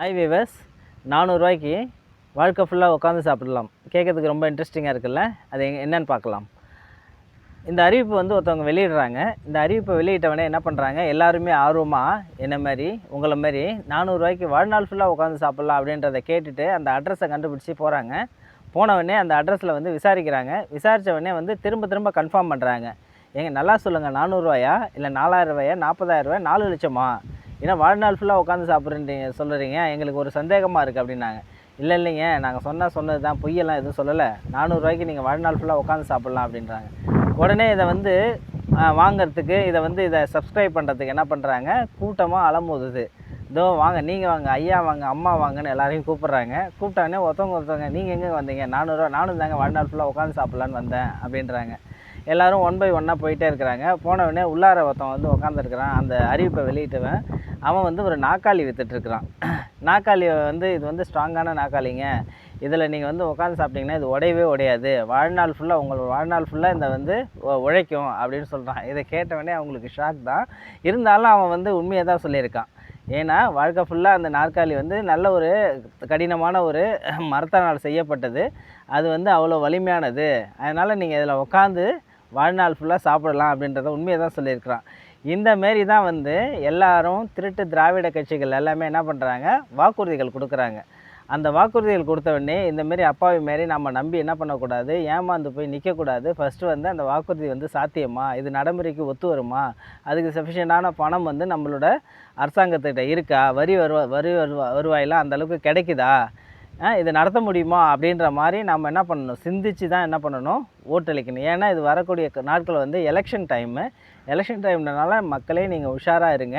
Hi viewers நானூறுரூவாய்க்கு வாழ்க்கை ஃபுல்லாக உட்காந்து சாப்பிடலாம். கேட்கறதுக்கு ரொம்ப இன்ட்ரெஸ்டிங்காக இருக்குல்ல? அது என்னன்னு பார்க்கலாம். இந்த அறிவிப்பு வந்து ஒருத்தவங்க வெளியிடுறாங்க. இந்த அறிவிப்பை வெளியிட்டவனே என்ன பண்ணுறாங்க எல்லாருமே ஆர்வமாக என்ன மாதிரி உங்களை மாதிரி நானூறுரூவாய்க்கு வாழ்நாள் ஃபுல்லாக உட்காந்து சாப்பிட்லாம் அப்படின்றத கேட்டுட்டு அந்த அட்ரஸை கண்டுபிடிச்சி போகிறாங்க போனவொடனே அந்த அட்ரஸில் வந்து விசாரிக்கிறாங்க. விசாரித்த உடனே வந்து திரும்ப திரும்ப கன்ஃபார்ம் பண்ணுறாங்க எங்கள் நல்லா சொல்லுங்கள் நானூறுரூவாயா இல்லை நாலாயிரம் ரூபாயா? நாற்பதாயிரம் நாலு லட்சமா? ஏன்னா வாழ்நாள் ஃபுல்லாக உட்காந்து சாப்பிட்றீங்க சொல்லுறீங்க எங்களுக்கு ஒரு சந்தேகமாக இருக்குது அப்படின்னாங்க. இல்லை இல்லைங்க நாங்கள் சொன்னால் சொன்னது தான் பொய்யெல்லாம் எதுவும் சொல்லலை. நானூறுரூவாய்க்கு நீங்கள் வாழ்நாள் ஃபுல்லாக உட்காந்து சாப்பிட்லாம் அப்படின்றாங்க. உடனே இதை வந்து வாங்கிறதுக்கு இதை வந்து இதை சப்ஸ்கிரைப் பண்ணுறதுக்கு என்ன பண்ணுறாங்க கூட்டமாக அலமோதுது இதோ வாங்க நீங்கள் வாங்க ஐயா வாங்க அம்மா வாங்கன்னு எல்லாரையும் கூப்பிட்றாங்க. கூப்பிட்டாங்கன்னே ஒருத்தவங்க ஒருத்தவங்க நீங்கள் எங்கே வந்தீங்க? நானூறுரூவா நானும் தாங்க வாழ்நாள் ஃபுல்லாக உட்காந்து சாப்பிட்லான்னு வந்தேன் அப்படின்றாங்க. எல்லாரும் ஒன் பை ஒன்னாக போயிட்டே இருக்கிறாங்க. போனவொடனே உள்ளார ஒருத்தன் வந்து உட்காந்துருக்கிறான் அந்த அறிவிப்பை வெளியிட்டவன். அவன் வந்து ஒரு நாக்காளி வித்துட்ருக்குறான் நாக்காளியை வந்து இது வந்து ஸ்ட்ராங்கான நாக்காளிங்க இதில் நீங்கள் வந்து உட்காந்து சாப்பிட்டீங்கன்னா இது உடையவே உடையாது. வாழ்நாள் ஃபுல்லாக உங்களோட வாழ்நாள் ஃபுல்லாக இந்த வந்து உழைக்கும் அப்படின்னு சொல்கிறான் இதை கேட்டவொடனே அவங்களுக்கு ஷாக் தான். இருந்தாலும் அவன் வந்து உண்மையை தான் சொல்லியிருக்கான். ஏன்னா வாழ்க்கை ஃபுல்லாக அந்த நாற்காலி வந்து நல்ல ஒரு கடினமான ஒரு மரத்தனால் செய்யப்பட்டது. அது வந்து அவ்வளோ வலிமையானது. அதனால் நீங்கள் இதில் உட்காந்து வாழ்நாள் ஃபுல்லாக சாப்பிடலாம் அப்படின்றத உண்மையை தான் சொல்லியிருக்கிறான். இந்த மாரி தான் வந்து எல்லாரும் திருட்டு திராவிட கட்சிகள் எல்லாமே என்ன பண்ணுறாங்க வாக்குறுதிகள் கொடுக்குறாங்க. அந்த வாக்குறுதிகள் கொடுத்த உடனே இந்த மாரி அப்பாவி மாரி நம்ம நம்பி என்ன பண்ணக்கூடாது? ஏமாந்து போய் நிற்கக்கூடாது ஃபஸ்ட்டு வந்து அந்த வாக்குறுதி வந்து சாத்தியமா? இது நடைமுறைக்கு ஒத்து வருமா? அதுக்கு சஃபிஷியண்டான பணம் வந்து நம்மளோட அரசாங்கத்திட்ட இருக்கா? வரி வருவா வரி வருவா வருவாயெல்லாம் அந்தளவுக்கு கிடைக்குதா? இதை நடத்த முடியுமா அப்படின்ற மாதிரி நம்ம என்ன பண்ணணும்? சிந்திச்சு தான் என்ன பண்ணணும்? ஓட்டளிக்கணும் ஏன்னா இது வரக்கூடிய நாட்கள் வந்து எலெக்ஷன் டைமு எலெக்ஷன் டைம்னால மக்களே நீங்கள் உஷாராக இருங்க.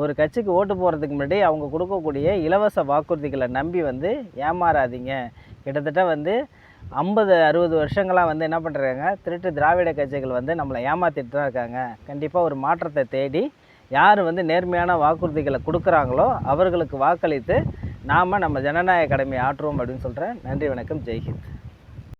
ஒரு கட்சிக்கு ஓட்டு போகிறதுக்கு முன்னாடி அவங்க கொடுக்கக்கூடிய இலவச வாக்குறுதிகளை நம்பி வந்து ஏமாறாதீங்க. கிட்டத்தட்ட வந்து ஐம்பது அறுபது வருஷங்களாக வந்து என்ன பண்ணுறாங்க திருட்டு திராவிட கட்சிகள் வந்து நம்மளை ஏமாற்றிட்டு தான் இருக்காங்க. கண்டிப்பாக ஒரு மாற்றத்தை தேடி யார் வந்து நேர்மையான வாக்குறுதிகளை கொடுக்குறாங்களோ அவர்களுக்கு வாக்களித்து நாம் நம்ம ஜனநாயக கடமையை ஆற்றுவோம் அப்படின்னு சொல்கிறேன் நன்றி வணக்கம். ஜெய்ஹிந்த்.